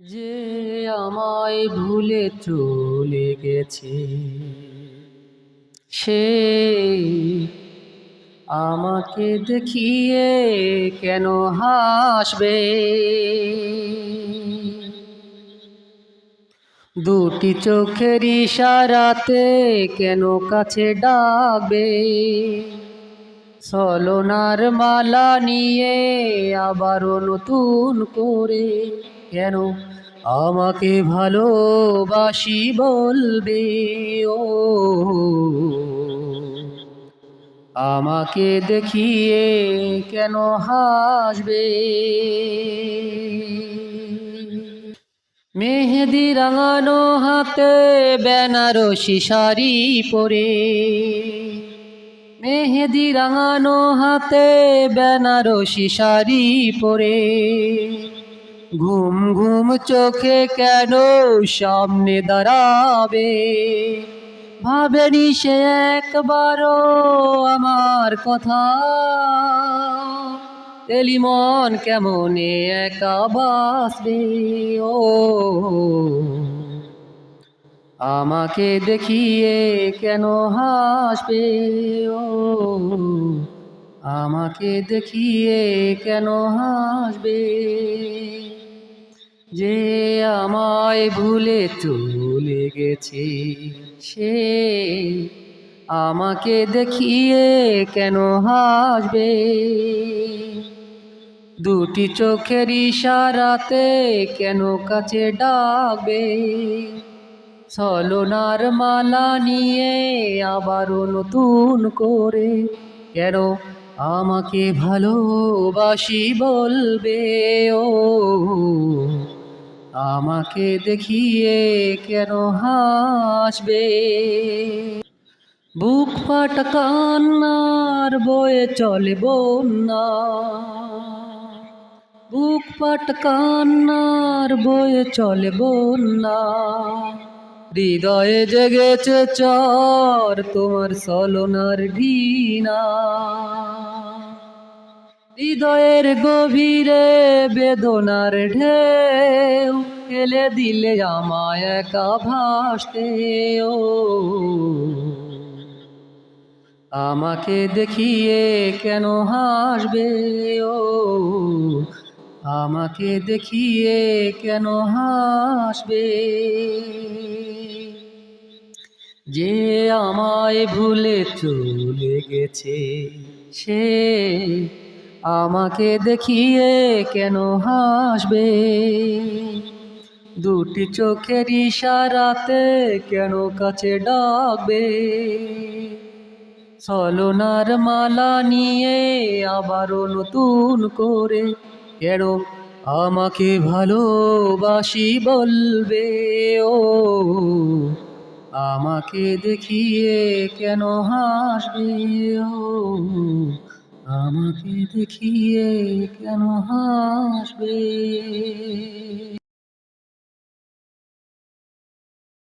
যে আমায় ভুলে চলে গেছে, সে আমাকে দেখিয়ে কেন হাসবে? দুটি চোখের ইশারাতে কেন কাছে ডাকবে? সলনার মালা নিয়ে আবারও নতুন করে কেন আমাকে ভালোবাসি বলবে? ও, আমাকে দেখিয়ে কেন হাসবে? মেহেদি রাঙানো হাতে বেনারসি শাড়ি পরে, মেহেদি রাঙানো হাতে বেনারসি শাড়ি পরে। ঘুম ঘুম চোখে কেন সামনে দাঁড়াবে? ভাবেনি সে একবারও আমার কথা। তেলি মন কেমন একা বাসবে ও, আমাকে দেখিয়ে কেন হাসবে? ও, আমাকে দেখিয়ে কেন হাসবে? যে আমায় ভুলে চলে গেছে, সে আমাকে দেখিয়ে কেন হাসবে? দুটি চোখের ইশারাতে কেন কাছে ডাকবে? ছলনার মালা নিয়ে আবারও নতুন করে কেন আমাকে ভালোবাসি বলবে? ও আমাকে দেখিয়ে কেন হাসবে? বুক ফাট কান্নার বয়ে চলে বন্যা। বুক ফাট কান্নার বয়ে চলে বন্যা। হৃদয়ে জেগেছে চর, তোমার সলনার ঘৃণা। হৃদয়ের গভীরে বেদনার ঢেউ ফেলে দিলে আমায় একা ভাসতে। ও আমাকে দেখিয়ে কেন হাসবে? ও আমাকে দেখিয়ে কেন হাসবে? যে আমায় ভুলে চলে গেছে সে আমাকে দেখিয়ে কেন হাসবে? দুটি চোখের ইশারাতে কেন কাছে ডাকবে? ছলনার মালা নিয়ে আবারও নতুন করে কেন আমাকে ভালোবাসি বলবে? ও, আমাকে দেখিয়ে কেন হাসবে? ও আমাকে দেখিয়ে কেন হাসবে?